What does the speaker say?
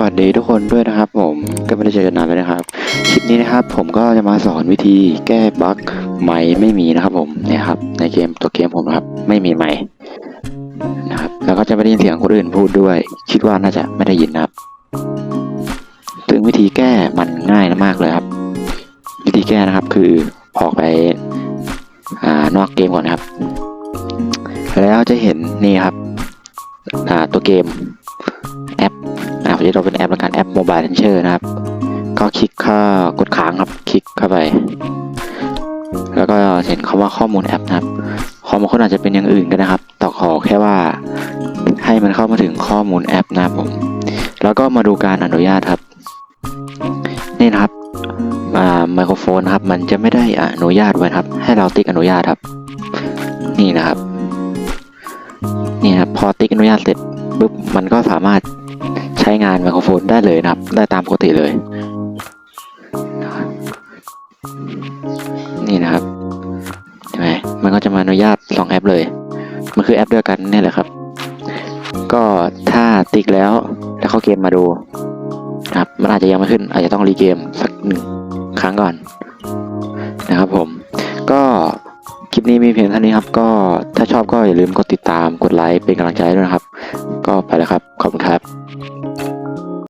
วัสดีทุกคนด้วยนะครับ ผมก็ไม่ได้เจอกันนานเลยนะครับคลิปนี้นะครับ ผมก็จะมาสอนวิธีแก้บั๊กไม้ไม่มีนะครับ ผมเนี่ยครับ ในเกมตัวเกมผมนะครับ ไม่มีไม้นะครับ แล้วก็จะไม่ได้ยินเสียงคนอื่นพูดด้วย คิดว่าน่าจะไม่ได้ยินนะครับซึ่งวิธีแก้มันง่ายมากเลยครับ วิธีแก้นะครับคือออกไปอ่านอกเกมก่อนนะครับ แล้วจะเห็นนี่ครับอ่าตัวเกม อ่าผมจะเราเป็นแอปล้วกันแอปโมบายเทนเชอร์นะครับ ก็คลิกเข้ากดค้างครับ คลิกเข้าไป แล้วก็เห็นคำว่าข้อมูลแอปนะครับข้อมูลคนอาจจะเป็นอย่างอื่นก็นะครับ ต่อขอแค่ว่าให้มันเข้ามาถึงข้อมูลแอปนะครับผม แล้วก็มาดูการอนุญาตครับ นี่นะครับอ่าไมโครโฟนครับ มันจะไม่ได้อนุญาตไว้ครับ ให้เราติ๊กอนุญาตครับ นี่นะครับ นี่ครับพอติ๊กอนุญาตเสร็จปุ๊บมันก็สามารถ ใช้งานไมโครโฟนได้เลยนะครับ ได้ตามปกติเลย นี่นะครับเห็นไหมมันก็จะมาอนุญาตสองแอปเลย มันคือแอปเดียวกันนี่แหละครับ ก็ถ้าติ๊กแล้วแล้วเข้าเกมมาดูนะครับ มันอาจจะยังไม่ขึ้น อาจจะต้องรีเกมสักหนึ่งครั้งก่อนนะครับผม ก็คลิปนี้มีเพียงเท่านี้ครับ ก็ถ้าชอบก็อย่าลืมกดติดตามกดไลค์เป็นกำลังใจด้วยนะครับ ก็ไปแล้วครับ ขอบคุณครับ